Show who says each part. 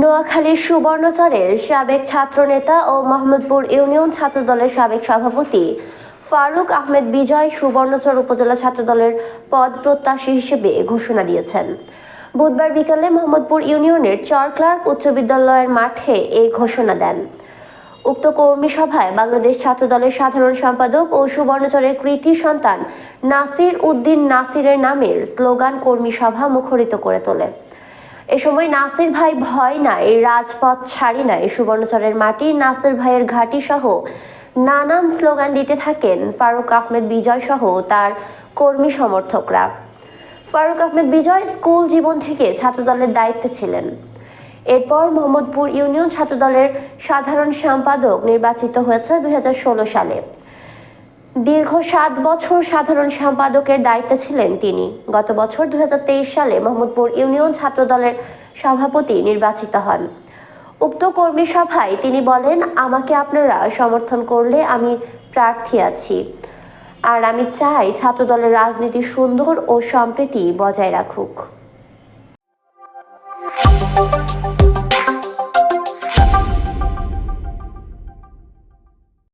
Speaker 1: নোয়াখালীর সুবর্ণচরের সাবেক ছাত্রনেতা ও মোহাম্মদপুর ইউনিয়ন ছাত্রদলের সাবেক সভাপতি ফারুক আহমেদ বিজয় সুবর্ণচর উপজেলা ছাত্রদলের পদ প্রত্যাশী হিসেবে ঘোষণা দিয়েছেন। বুধবার বিকালে মোহাম্মদপুর ইউনিয়নের চর ক্লার্ক উচ্চ বিদ্যালয়ের মাঠে এই ঘোষণা দেন। উক্ত কর্মী সভায় বাংলাদেশ ছাত্রদলের সাধারণ সম্পাদক ও সুবর্ণচরের কৃতি সন্তান নাসির উদ্দিন নাসিরের নামের স্লোগান কর্মী সভা মুখরিত করে তোলে। এ সময় নাসির ভাই ভয় নাই, রাজপথ ছাড়ি নাই। সুবর্ণচরের মাটি, নাসির ভাইয়ের ঘাঁটি সহ নানান স্লোগান দিতে থাকেন ফারুক আহমেদ বিজয় সহ তার কর্মী সমর্থকরা। ফারুক আহমেদ বিজয় স্কুল জীবন থেকে ছাত্রদলের দায়িত্বে ছিলেন। এরপর মোহাম্মদপুর ইউনিয়ন ছাত্রদলের সাধারণ সম্পাদক নির্বাচিত হয়েছে দুই হাজার ষোলো সালে। দীর্ঘ সাত বছর সাধারণ সম্পাদকের দায়িত্বে ছিলেন তিনি। গত বছর দু হাজার তেইশ সালে মোহাম্মদপুর ইউনিয়ন ছাত্রদলের সভাপতি নির্বাচিত হন। উক্ত কর্মী সভায় তিনি বলেন, আমাকে আপনারা সমর্থন করলে আমি প্রার্থী আছি। আর আমি চাই ছাত্রদলের রাজনীতি সুন্দর ও সম্প্রীতি বজায় রাখুক।